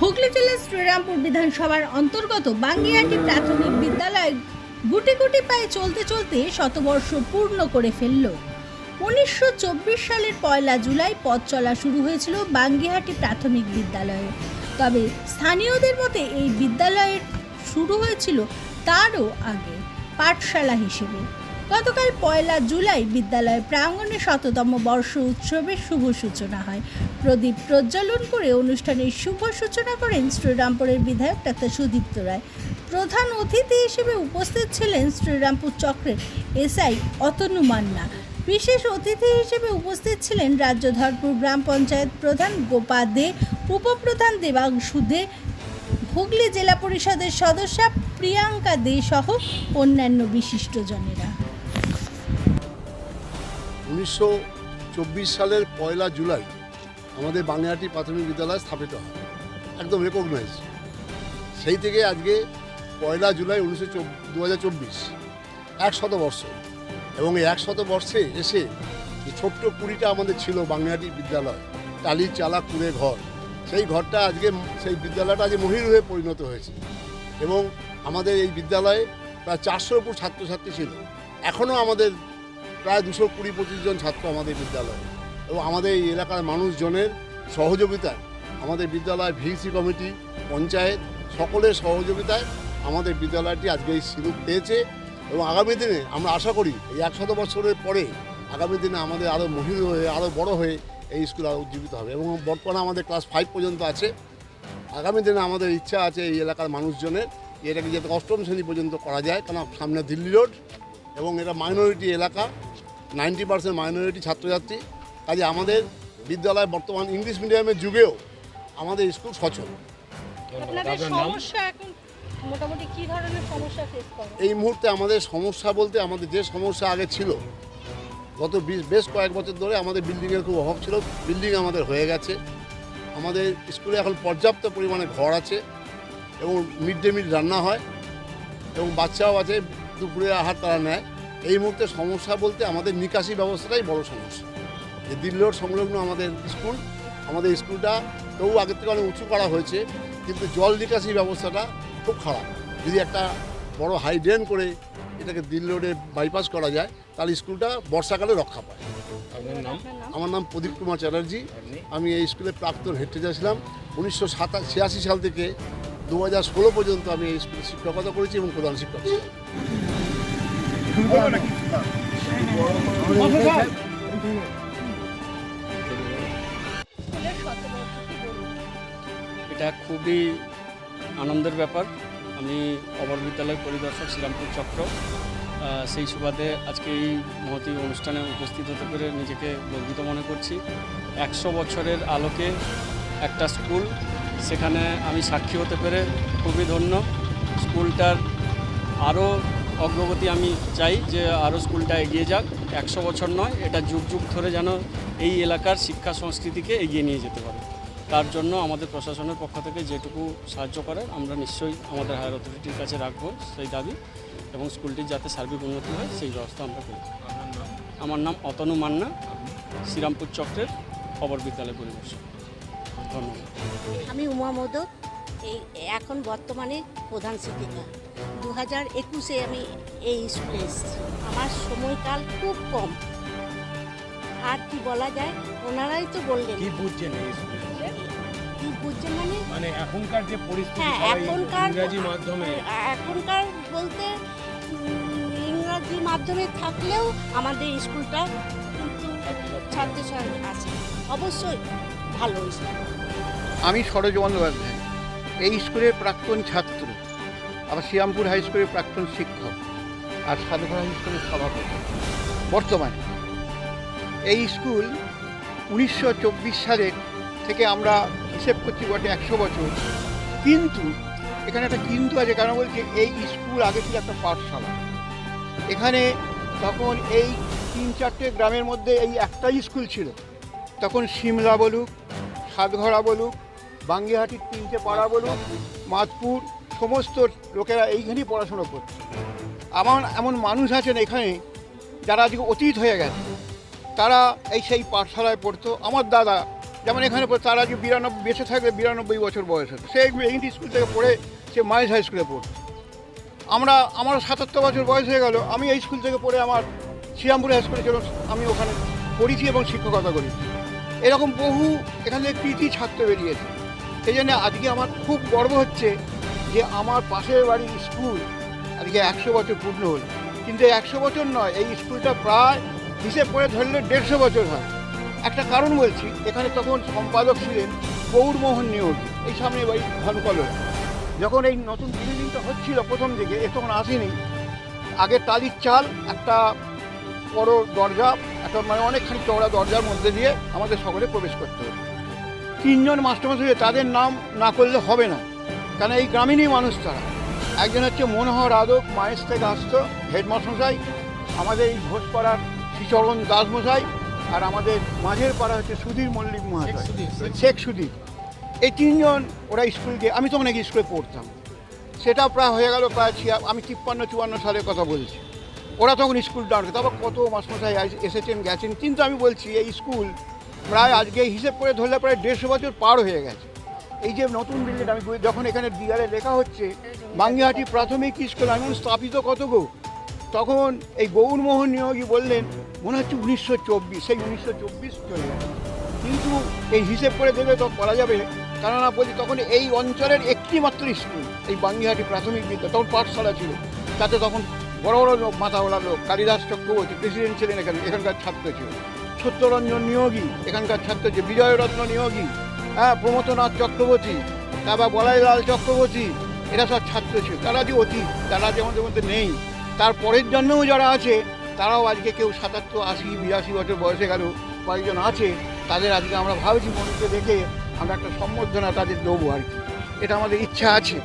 হুগলি জেলার শ্রীরামপুর বিধানসভার অন্তর্গত বাঙ্গিয়াটি প্রাথমিক বিদ্যালয় গুটি গুটি পায়ে চলতে চলতে শতবর্ষ পূর্ণ করে ফেলল। উনিশশো চব্বিশ সালের পয়লা জুলাই পথ চলা শুরু হয়েছিল বাঙ্গিহাটি প্রাথমিক বিদ্যালয়ে। তবে স্থানীয়দের মতে এই বিদ্যালয়ের শুরু হয়েছিল তারও আগে, পাঠশালা হিসেবে। গতকাল পয়লা জুলাই বিদ্যালয়ের প্রাঙ্গণে শততম বর্ষ উৎসবের শুভ সূচনা হয়। প্রদীপ প্রজ্বলন করে অনুষ্ঠানের শুভ সূচনা করেন শ্রীরামপুরের বিধায়ক ডাক্তার সুদীপ্ত রায়। প্রধান অতিথি হিসেবে উপস্থিত ছিলেন শ্রীরামপুর চক্রের এসআই অতনু মান্না। বিশেষ অতিথি হিসেবে উপস্থিত ছিলেন রাজ্য ধরপুর গ্রাম পঞ্চায়েত প্রধান গোপা দে, উপপ্রধান দেবাংশু দে, হুগলি জেলা পরিষদের সদস্যা প্রিয়াঙ্কা দে সহ অন্যান্য বিশিষ্টজনেরা। উনিশশো চব্বিশ সালের পয়লা জুলাই আমাদের বাংলাহাটি প্রাথমিক বিদ্যালয় স্থাপিত হয়, একদম রেকগনাইজ সেই থেকে আজকে পয়লা জুলাই উনিশশো দু হাজার চব্বিশ বর্ষ। এবং এই এক শত বর্ষে এসে যে ছোট্ট কুড়িটা আমাদের ছিল বাংলাহাটি বিদ্যালয় টালির চালা, কুড়ে ঘর, সেই ঘরটা আজকে সেই বিদ্যালয়টা আজকে মহির হয়ে পরিণত হয়েছে। এবং আমাদের এই বিদ্যালয়ে প্রায় চারশোর উপর ছাত্রছাত্রী ছিল। এখনও আমাদের প্রায় দুশো কুড়ি পঁচিশ জন ছাত্র আমাদের বিদ্যালয়ে। এবং আমাদের এই এলাকার মানুষজনের সহযোগিতায় আমাদের বিদ্যালয় ভিসি কমিটি, পঞ্চায়েত সকলের সহযোগিতায় আমাদের বিদ্যালয়টি আজকে এই সিঁদুর পেয়েছে। এবং আগামী দিনে আমরা আশা করি এই একশত বছরের পরে আগামী দিনে আমাদের আরও মহিল হয়ে আরও বড় হয়ে এই স্কুল আরও উজ্জীবিত হবে। এবং বর্তমানে আমাদের ক্লাস ফাইভ পর্যন্ত আছে। আগামী দিনে আমাদের ইচ্ছা আছে এই এলাকার মানুষজনের এটাকে যাতে অষ্টম শ্রেণি পর্যন্ত করা যায়। কারণ সামনে দিল্লি রোড এবং এটা মাইনরিটি এলাকা। নাইনটি পার্সেন্ট মাইনরিটি ছাত্রছাত্রী। কাজে আমাদের বিদ্যালয় বর্তমান ইংলিশ মিডিয়ামের যুগেও আমাদের স্কুল সচল। আপনাদের সমস্যা এখন মোটামুটি কি ধরনের সমস্যা ফেস করেন? এই মুহূর্তে আমাদের সমস্যা বলতে আমাদের যে সমস্যা আগে ছিল গত বিশ বেশ কয়েক বছর ধরে আমাদের বিল্ডিংয়ের খুব অভাব ছিল বিল্ডিং আমাদের হয়ে গেছে। আমাদের স্কুলে এখন পর্যাপ্ত পরিমাণে ঘর আছে এবং মিড ডে মিল রান্না হয় এবং বাচ্চাও আছে দুপুরে আহার তারা নেয়। এই মুহূর্তে সমস্যা বলতে আমাদের নিকাশি ব্যবস্থাটাই বড় সমস্যা। যে দিল্লির সংলগ্ন আমাদের স্কুল আমাদের স্কুলটা তবু আগের থেকে অনেক উঁচু করা হয়েছে কিন্তু জল নিকাশি ব্যবস্থাটা খুব খারাপ। যদি একটা বড় হাই ড্রেন করে এটাকে দিল্লি রোডে বাইপাস করা যায় তাহলে স্কুলটা বর্ষাকালে রক্ষা পায়। আপনার নাম? আমার নাম প্রদীপ কুমার চ্যাটার্জি। আমি এই স্কুলে প্রাক্তন হেড টিচার ছিলাম। উনিশশো ছিয়াশি সাল থেকে দু হাজার ষোলো পর্যন্ত আমি এই স্কুলে শিক্ষকতা করেছি এবং প্রধান শিক্ষক ছিলাম। এটা খুবই আনন্দের ব্যাপার। আমি অমর বিদ্যালয় পরিদর্শক শ্রীরামপুর চক্র। সেই সুবাদে আজকে এই মহতি অনুষ্ঠানে উপস্থিত হতে পেরে নিজেকে গর্বিত মনে করছি। একশো বছরের আলোকে একটা স্কুল, সেখানে আমি সাক্ষী হতে পেরে খুবই ধন্য। স্কুলটার আরও অগ্রগতি আমি চাই যে আরও স্কুলটা এগিয়ে যাক। একশো বছর নয়, এটা যুগ যুগ ধরে যেন এই এলাকার শিক্ষা সংস্কৃতিকে এগিয়ে নিয়ে যেতে পারে। তার জন্য আমাদের প্রশাসনের পক্ষ থেকে যেটুকু সাহায্য করে আমরা নিশ্চয়ই আমাদের হায়ার অথরিটির কাছে রাখব সেই দাবি এবং স্কুলটির যাতে সার্বিক উন্নতি হয় সেই ব্যবস্থা আমরা করি। আমার নাম অতনু মান্না, শ্রীরামপুর চক্রের খবর বিদ্যালয় পরিবেশক ধন্যবাদ। আমি উমা মোদক এই এখন বর্তমানে প্রধান শিক্ষিকা। দু হাজার একুশে আমি এই স্কুলে এসেছি। আমার সময়কাল খুব কম। আর কি বলা যায় ওনারাই তো বললেন। কি বুঝছেন এই স্কুলে? কি বুঝছেন মানে? মানে এখনকার যে পরিস্থিতি হ্যাঁ এখনকার ইংরাজি মাধ্যমে এখনকার বলতে ইংরাজি মাধ্যমে থাকলেও আমাদের স্কুলটা কিন্তু ছাত্রছাত্রী আছে। অবশ্যই ভালো স্কুল। আমি সরোজ বন্দ্যোপাধ্যায় এই স্কুলের প্রাক্তন ছাত্র। আবার শ্রীরামপুর হাই স্কুলের প্রাক্তন শিক্ষক আর সাধুঘর হাই স্কুলের সভাপতি। বর্তমানে এই স্কুল উনিশশো চব্বিশ সালের থেকে আমরা হিসেব করছি বটে একশো বছর। কিন্তু এখানে একটা কিন্তু আছে কারণ বলছে? এই স্কুল আগে ছিল একটা পাঠশালা। এখানে তখন এই তিন চারটে গ্রামের মধ্যে এই একটাই স্কুল ছিল। তখন সিমলা বলুক, সাতঘরা বলুক, বাঙ্গিহাটির তিনটে পাড়া বলুক, মাতপুর সমস্ত লোকেরা এইখানেই পড়াশোনা করছে। আমার এমন মানুষ আছেন এখানে যারা আজকে অতীত হয়ে গেছে। তারা এই সেই পাঠশালায় পড়তো। আমার দাদা যেমন এখানে তার আগে বিরানব্বই বেঁচে থাকলে বিরানব্বই বছর বয়স হতো। সে ইংলিশ স্কুল থেকে পড়ে সে মাইজ হাই স্কুলে পড়ছে আমরা, আমার সাতাত্তর বছর বয়স হয়ে গেল, আমি এই স্কুল থেকে পড়ে আমার শ্রীরামপুর হাই স্কুলে চলো আমি ওখানে পড়েছি এবং শিক্ষকতা করেছি। এরকম বহু এখানে কৃতি ছাত্র বেরিয়েছে। সেই জন্য আজকে আমার খুব গর্ব হচ্ছে যে আমার পাশের বাড়ির স্কুল আজকে একশো বছর পূর্ণ হল। কিন্তু একশো বছর নয়, এই স্কুলটা প্রায় হিসেব করে ধরলে দেড়শো বছর হয়। একটা কারণ বলছি, এখানে তখন সম্পাদক ছিলেন গৌরমোহন নিয়োগ, এই সামনে বাড়ি ভানুকলের যখন এই নতুন বিল্ডিংটা হচ্ছিল প্রথম দিকে, এ তখন আসেনি। আগে টালির চাল, একটা বড় দরজা একটা মানে অনেকখানি চওড়া দরজার মধ্যে দিয়ে আমাদের সকলে প্রবেশ করতে হবে তিনজন মাস্টারমশাই, তাদের নাম না করলে হবে না। কারণ এই গ্রামীণই মানুষ তারা একজন হচ্ছে মনোহর আদক মায়েস থেকে আসতো হেডমাস্টারমশাই আমাদের এই ঘোষপাড়ার শ্রীচরণ দাসমশাই আর আমাদের মাঝের পাড়া হচ্ছে সুধীর মল্লিক মহাশয়। শেখ সুধীর এই তিনজন ওরা স্কুল গিয়ে আমি তো অনেক স্কুলে পড়তাম। সেটা প্রায় হয়ে গেল প্রায় ছিয়া- আমি তিপ্পান্ন চুয়ান্ন সালের কথা বলছি। ওরা তখন স্কুল ডাউন তারপর কত মাসমশাই এসেছেন গেছেন কিন্তু আমি বলছি এই স্কুল প্রায় আজকে হিসেব করে ধরলে প্রায় দেড়শো বছর পার হয়ে গেছে। এই যে নতুন বিল্ডিং, আমি যখন এখানে দিয়ালে লেখা হচ্ছে বাঙ্গিহাটি প্রাথমিক স্কুল, আমি স্থাপিত কত গো? তখন এই গৌরমোহন নিয়োগী বললেন, মনে হচ্ছে উনিশশো চব্বিশ, সেই উনিশশো চব্বিশ চলে গেছে। কিন্তু এই হিসেব করে দেবে তো করা যাবে, কেননা বলি, তখন এই অঞ্চলের একটি মাত্র স্কুল, এই বাঙ্গিহাটি প্রাথমিক বিদ্যা তখন পাঠশালা ছিল। তাতে তখন বড় বড় লোক মাথাওয়ালা লোক, কালিদাস চক্রবর্তী, প্রেসিডেন্ট ছিলেন এখানে, এখানকার ছাত্র ছিল। সত্যরঞ্জন নিয়োগী, এখানকার ছাত্র ছিল বিজয়রত্ন নিয়োগী হ্যাঁ প্রমথনাথ চক্রবর্তী, তারপর বলাইলাল চক্রবর্তী, এরা সব ছাত্র ছিল। তারা যে অতীত, তারা যে আমাদের মধ্যে নেই। তার পরের জন্মেও যারা আছে, তারাও আজকে কেউ সাতাত্তর, আশি, বিরাশি বছর বয়সে গেল, কয়েকজন আছে, তাদের আজকে আমরা ভাবছি মনকে দেখে আমরা একটা সম্বর্ধনা তাদের দেবো আর কি। এটা আমাদের ইচ্ছা আছে।